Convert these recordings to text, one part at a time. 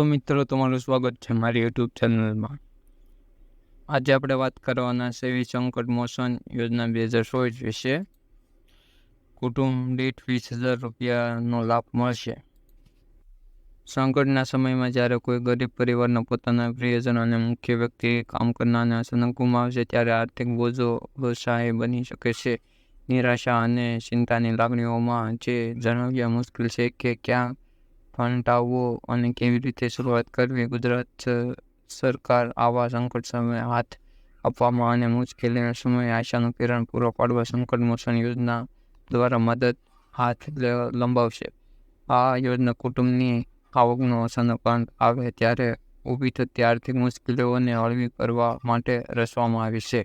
તો મિત્રો, તમારું સ્વાગત છે મારી યુટ્યુબ ચેનલમાં આજે આપણે વાત કરવાના છે સંકટ મોશન યોજના બે હજાર ચોવીસ વિશે. કુટુંબ દીઠ વીસ હજાર રૂપિયાનો લાભ મળશે. સંકટના સમયમાં જ્યારે કોઈ ગરીબ પરિવારના પોતાના પ્રિયજન અને મુખ્ય વ્યક્તિ કામ કરનારને અચાનક ગુમાવશે ત્યારે આર્થિક બોજો સહાય બની શકે છે. નિરાશા અને ચિંતાની લાગણીઓમાં જે જણાવ્યા મુશ્કેલ છે કે ક્યાં ફંટાવવો અને કેવી રીતે શરૂઆત કરવી? ગુજરાત સરકાર આવા સંકટ સમયે હાથ આપવામાં અને મુશ્કેલીના સમયે આશાનું કિરણ પૂરો પાડવા સંકટ મોશન યોજના દ્વારા મદદ હાથ લંબાવશે. આ યોજના કુટુંબની આવકનો અચાનક આવે ત્યારે ઊભી થતી આર્થિક મુશ્કેલીઓને હળવી કરવા માટે રચવામાં આવી છે.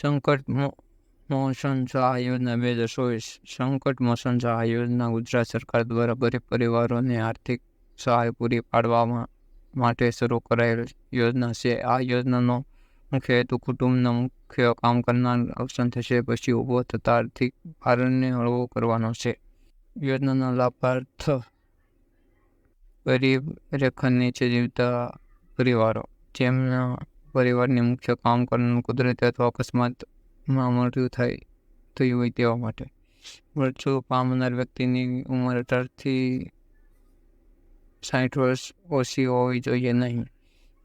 સંકટ મોશન સહાય યોજના બે હજાર ચોવીસ સંકટ મોશન સહાય યોજના ગુજરાત સરકાર દ્વારા ગરીબ પરિવારોને આર્થિક સહાય પૂરી પાડવામાં માટે શરૂ કરાયેલ યોજના છે. આ યોજનાનો મુખ્ય હેતુ કુટુંબના મુખ્ય કામ કરનાર અવસાન થશે, પછી ઊભો થતા આર્થિક ભારણને હળવો કરવાનો છે. યોજનાના લાભાર્થ ગરીબ રેખા નીચે જીવતા પરિવારો. જેમના પરિવારની મુખ્ય કામ કરનાર કુદરતી અથવા અકસ્માતમાં મૃત્યુ થાય થયું હોય તેવા માટે. મૃત્યુ પામનાર વ્યક્તિની ઉંમર અઢારથી સાઠ વર્ષ ઓછી હોવી જોઈએ નહીં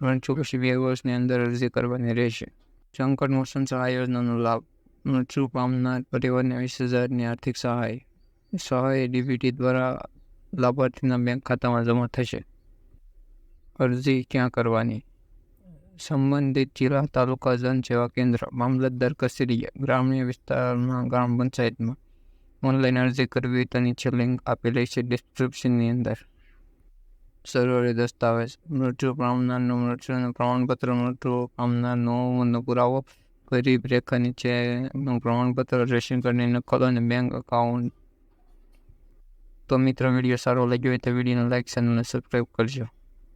મૃત્યુ પછી બે વર્ષની અંદર અરજી કરવાની રહેશે. સંકટ મોસમ સહાય યોજનાનો લાભ મૃત્યુ પામનાર પરિવારને વીસ હજારની આર્થિક સહાય સહાય ડીબીટી દ્વારા લાભાર્થીના બેંક ખાતામાં જમા થશે. અરજી ક્યાં કરવાની? સંબંધિત જિલ્લા, તાલુકા જન સેવા કેન્દ્ર, મામલતદાર કચેરીએ ગ્રામ્ય વિસ્તારમાં, ગ્રામ પંચાયતમાં. ઓનલાઈન અરજી કરવી તો નીચે લિંક આપેલી છે ડિસ્ક્રિપ્શનની અંદર. જરૂરી દસ્તાવેજ, મૃત્યુ પામનારનું મૃત્યુનું પ્રમાણપત્ર મૃત્યુ પામનારનો પુરાવો, ગરીબ રેખા નીચેનું પ્રમાણપત્ર, રેશન કાર્ડની નકલ અને બેંક અકાઉન્ટ તો મિત્રો, વીડિયો સારો લાગ્યો હોય તો વિડીયોને લાઇક ચેનલને સબસ્ક્રાઈબ કરજો.